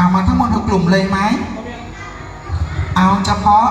เอามาทั้งหมดหกกลุ่มเลยไหม เอาเฉพาะ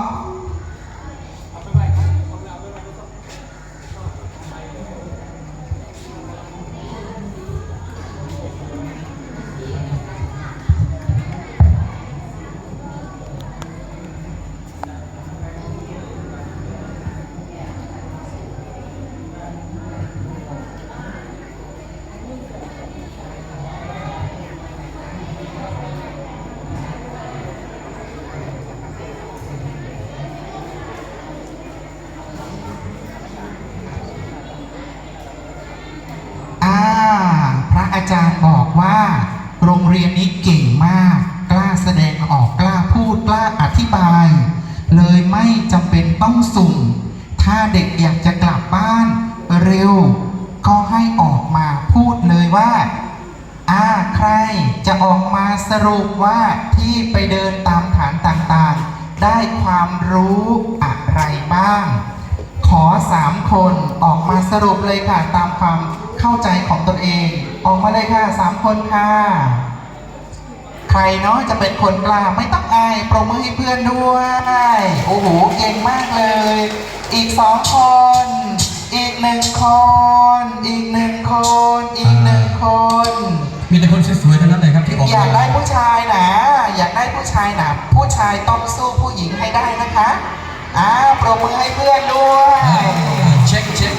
เรียนนี้เก่งมาก กล้าแสดงออกกล้าพูดกล้าอธิบาย เลยไม่จำเป็นต้องสุ่ม ถ้าเด็กอยากจะกลับบ้านเร็ว ก็ให้ออกมาพูดเลยว่าอ่าใครจะออกมาสรุปว่าที่ไปเดินตามฐานต่างๆ ได้ความรู้อะไรบ้าง ขอสามคนออกมาสรุปเลยค่ะ ตามความเข้าใจของตนเอง ออกมาเลยค่ะสามคนค่ะ รเนาะจะเป็นคนกล้าไม่ต้องอายปรบมือให้เพื่อนด้วยโอ้โหเก่งมากเลย อีกสองคน อีกหนึ่งคน อีกหนึ่งคน อีกหนึ่งคน มีแต่คนสวยๆเท่านั้นเลยครับที่ออกอยากได้ผู้ชายนะอยากได้ผู้ชายนะผู้ชายต้องสู้ผู้หญิงให้ได้นะคะอ่าปรบมือให้เพื่อนด้วยอ่าเช็คเช็ค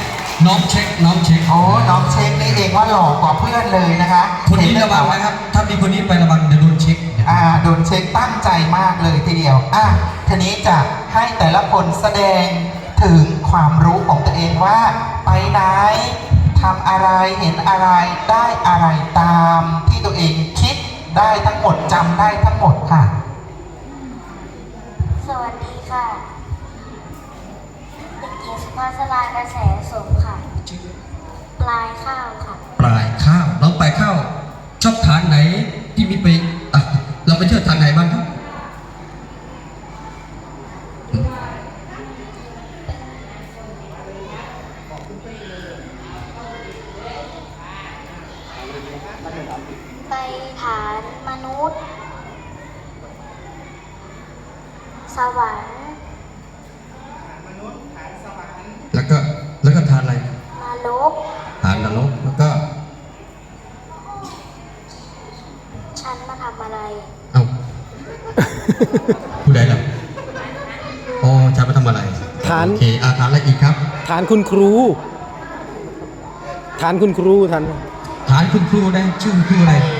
น้องเช็คน้องเช็คโอ้น้องเช็คนี่เองว่าหล่อกว่าเพื่อนเลยนะคะคนนี้เห็ระวังไหมนะครับ ถ้ามีคนนี้ไประวังเดี๋ยว เช็คตั้งใจมากเลยทีเดียว อะทีนี้จะให้แต่ละคนแสดงถึงความรู้ของตัวเองว่า ไปไหนทำอะไรเห็นอะไรได้อะไรตามที่ตัวเองคิดได้ทั้งหมดจำได้ทั้งหมดค่ะ สวัสดีค่ะเด็กหญิงสุภาสลากระแสสมค่ะ ปลายข้าวค่ะ ปลายข้าวน้องปลายข้าวชอบทานไหนที่มีไปอะ นุษย์ สวรรค์ แล้วก็แล้วก็ทานอะไรนรกทานนรกแล้วก็ฉันมาทำอะไร เอ้าผู้ใดล่ะอ๋อจะไปทำอะไรทาน โอเคอาทานอะไรอีกครับ ฐานคุณครู ฐานคุณครูฐาน ฐานคุณครูได้ชื่อคุณครูอะไรฐาน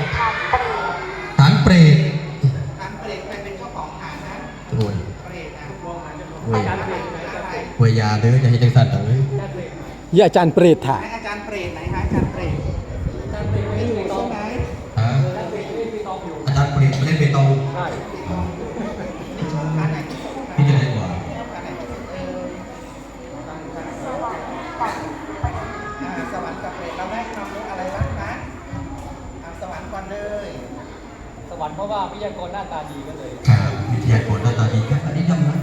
เปรตฐานเปรตฐานเปรตใครเป็นเจ้าของฐานนะโอ้ยเปรตนะโอ้ยโอ้ยยาเด้ออย่าให้จังสันเด้อยี่อาจารย์เปรตถ่ายไหนอาจารย์เปรตไหนคะอาจารย์เปรตอาจารย์เปรตไม่อยู่ใช่ไหมฮะอาจารย์เปรตไม่ได้เปตองฐานไหน รรค์เพราะว่าวิทยากรหน้าตาดีก็เลยครับวิทยากรหน้าตาดีครับอันนี้ยอมรับ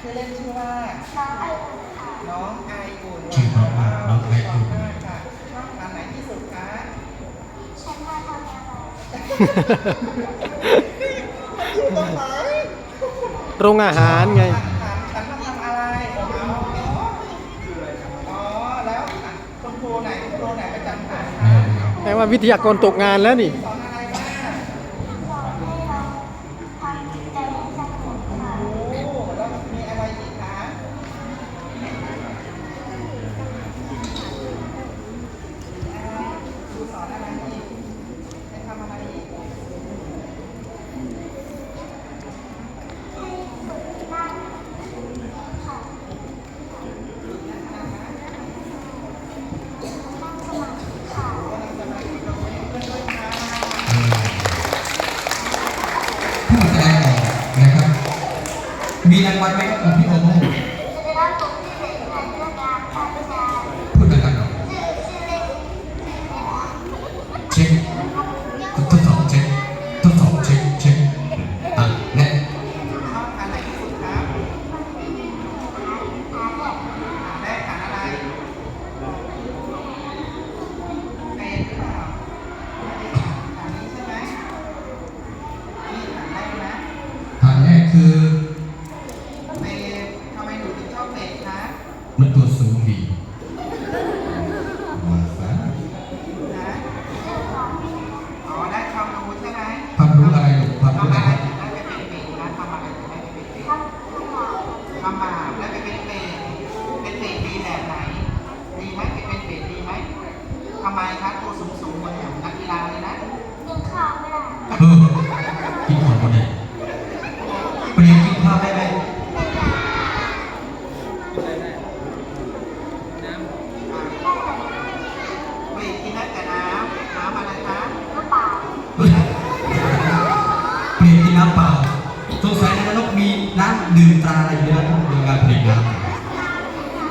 ชื่อเล่นชื่อว่าน้องไออุ่นค่ะน้องไออุ่นชื่อเพราะมากน้องไออุ่นมากค่ะชอบทานไหนที่สุดคะฉันมาทำอะไรอยู่ตรงไหนโรงอาหารไงถามฉันมาทำอะไรอ๋ออ๋อแล้วคุณครูไหนคุณครูไหนประจำฐานคะแปลว่าวิทยากรตกงานแล้วนี่ มีราง น้ำดื่มตาอะไรอยู่ในนั้นโรงงานผลิตน้ำ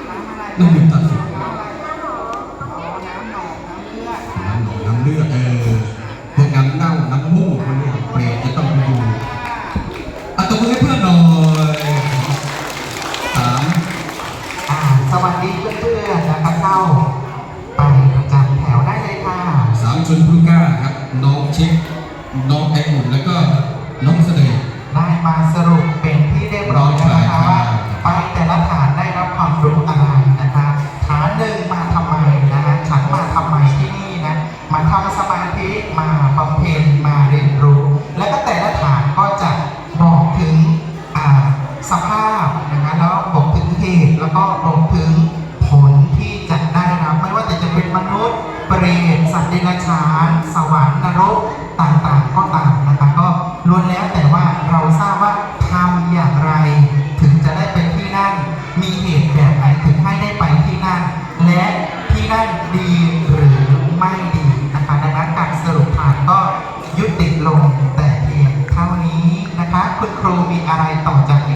น้ำอะไรน้ำดื่มตัดสินน้ำหนองน้ำเลือดเออพวกน้ำเน่าน้ำมูกพวกเนี้เปรตจะต้องดูเอาตัวมือให้เพื่อนหน่อยสามอ่าสวัสดีเพื่อนๆนะครับเข้าไปประจำแถวได้เลยค่ะสามชนพลูก้าครับน้องเช็คน้องแองุ่นแล้วก็น้องเสด สภาพนะคะแล้วบอกถึงเหตุแล้วก็บอกถึงผลที่จะได้รับ ไม่ว่าแต่จะเป็นมนุษย์ เปรตสัตว์เดรัจฉาน สวรรค์นรกต่างๆ ก็ตามนะคะก็ล้วนแล้วแต่ว่าเราทราบว่าทำอย่างไร ถึงจะได้ไปที่นั่น มีเหตุแบบไหนถึงให้ได้ไปที่นั่น และที่นั่นดีหรือไม่ดีนะคะดังนั้นการสรุปผ่านก็ยุติลงแต่เพียงเท่านี้นะคะ คุณครูมีอะไรต่อจากนี้